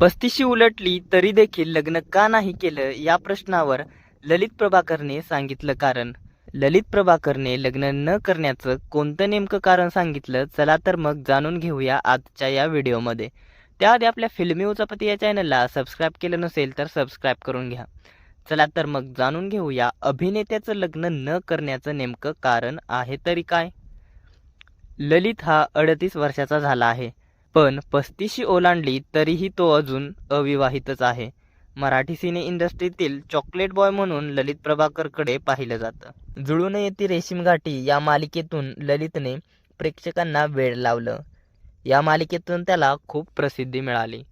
पस्तीशी उलटली तरी देखील लग्न का नाही केलं या प्रश्नावर ललित प्रभाकरने सांगितलं कारण. ललित प्रभाकरने लग्न न करण्याचं कोणतं नेमकं कारण सांगितलं चला तर मग जाणून घेऊया आजच्या या व्हिडिओमध्ये. त्याआधी आपल्या फिल्मी उचापती या चॅनलला सबस्क्राईब केलं नसेल तर सबस्क्राईब करून घ्या. चला तर मग जाणून घेऊया अभिनेत्याचं लग्न न करण्याचं नेमकं कारण आहे तरी काय? ललित हा अडतीस वर्षाचा झाला आहे. पण पस्तीशी ओलांडली तरीही तो अजून अविवाहितच आहे. मराठी सिने इंडस्ट्रीतील चॉकलेट बॉय म्हणून ललित प्रभाकरकडे पाहिलं जातं. जुळून येते रेशीम घाटी या मालिकेतून ललितने प्रेक्षकांना वेळ लावलं. या मालिकेतून त्याला खूप प्रसिद्धी मिळाली.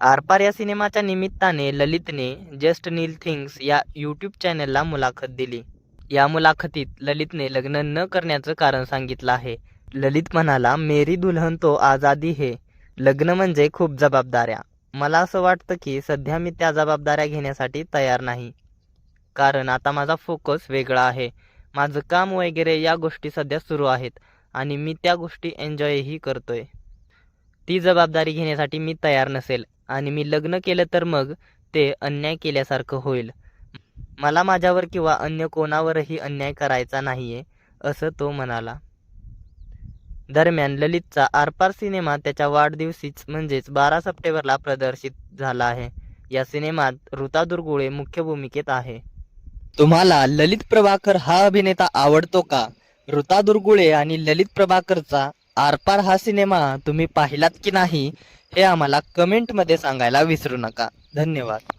आरपार या सिनेमाच्या निमित्ताने ललितने जस्ट नील थिंग्स या यूट्यूब चॅनलला मुलाखत दिली. या मुलाखतीत ललितने लग्न न करण्याचं कारण सांगितलं आहे. ललित म्हणाला मेरी दुल्हन तो आझादी हे. लग्न म्हणजे खूप जबाबदाऱ्या. मला असं वाटतं की सध्या मी त्या जबाबदाऱ्या घेण्यासाठी तयार नाही. कारण आता माझा फोकस वेगळा आहे. माझं काम वगैरे या गोष्टी सध्या सुरू आहेत आणि मी त्या गोष्टी एन्जॉयही करतोय. ती जबाबदारी घेण्यासाठी मी तयार नसेल आणि मी लग्न केलं तर मग ते अन्याय केल्यासारखं होईल. मला माझ्यावर किंवा अन्य कोणावरही अन्याय करायचा नाहीये असं तो म्हणाला. दरम्यान ललितचा आरपार सिनेमा त्याच्या वाढदिवशीच म्हणजेच बारा सप्टेंबरला प्रदर्शित झाला आहे. या सिनेमात ऋता दुर्गुळे मुख्य भूमिकेत आहे. तुम्हाला ललित प्रभाकर हा अभिनेता आवडतो का? ऋता दुर्गुळे आणि ललित प्रभाकरचा आरपार हा सिनेमा तुम्ही पाहिलात की नाही हे आम्हाला कमेंटमध्ये सांगायला विसरू नका. धन्यवाद.